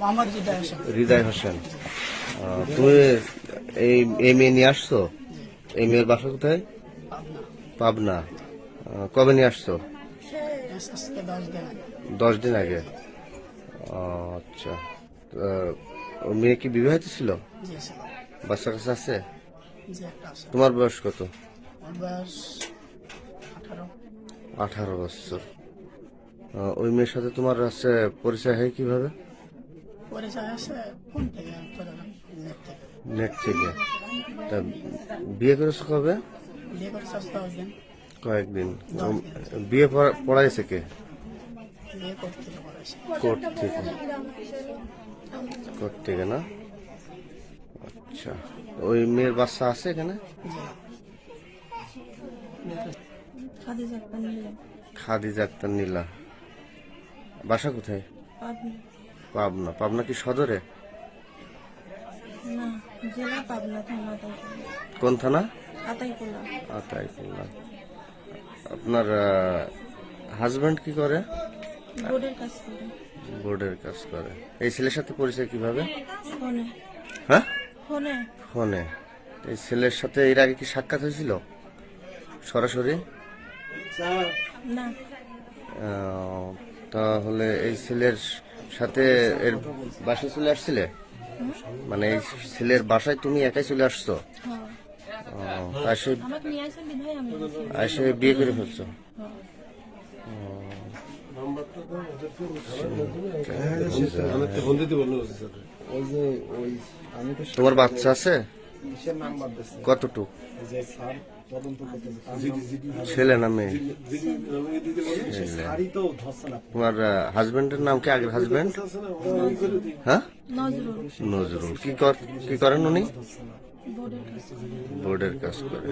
মোহাম্মদ হৃদয় হোসেন। হৃদয় হোসেন। তুমি এই এই মেয়ে নিয়ে আসছো? এই মেয়ের বাসা কোথায়? পাবনা। কবে নিয়ে আসছো? দশ দিন আগে। আচ্ছা। মেয়ে কি বিবাহিত ছিল? বাচ্চা কাছে আছে? তোমার বয়স কত? আঠারো। বছর। ওই মেয়ের সাথে তোমার আছে পরিচয় হয় কীভাবে? পরিচয় ফোন থেকে নেট থেকে নেট। থেকে তা বিয়ে করেছ কবে? বিয়ে করেছে আজ কয়েকদিন। বিয়ে পড়া- পড়াইছে কে? কোর্ট থেকে কোর্ট থেকে না? আচ্ছা। ওই মেয়ের বাচ্চা আছে এখানে? খাদিজা খাদিজা আক্তার নীলা। বাসা কোথায়? পাবনা পাবনা কি সদরে? না জেলা পাবনা থানা কোন থানা? আতাইকুলা আপনার হাজবেন্ড কি করে? বোর্ডের কাজ করে। বোর্ডের কাজ করে। এই ছেলের সাথে পরিচয় কীভাবে? ফোনে। হ্যাঁ? ফোনে। ফোনে। এই ছেলের সাথে এর আগে কি সাক্ষাৎ হয়েছিল? সরাসরি? না। তাহলে এই ছেলের সাথে এর বাসায় চলে আসছিলে? মানে এই ছেলের বাসায় তুমি একাই চলে আসছো? আর সে বিয়ে করে ফেলছো? হ্যাঁ। ওই যে ওই তোমার বাচ্চা আছে? কতটুক ছেলে না মেয়ে শাড়ি তো ধরছে না তোমার হাজবেন্ডের নাম কি আগের হাজবেন্ড হ্যাঁ নজরুল নজরুল কি কর কি করেন উনি বোর্ডের কাজ করে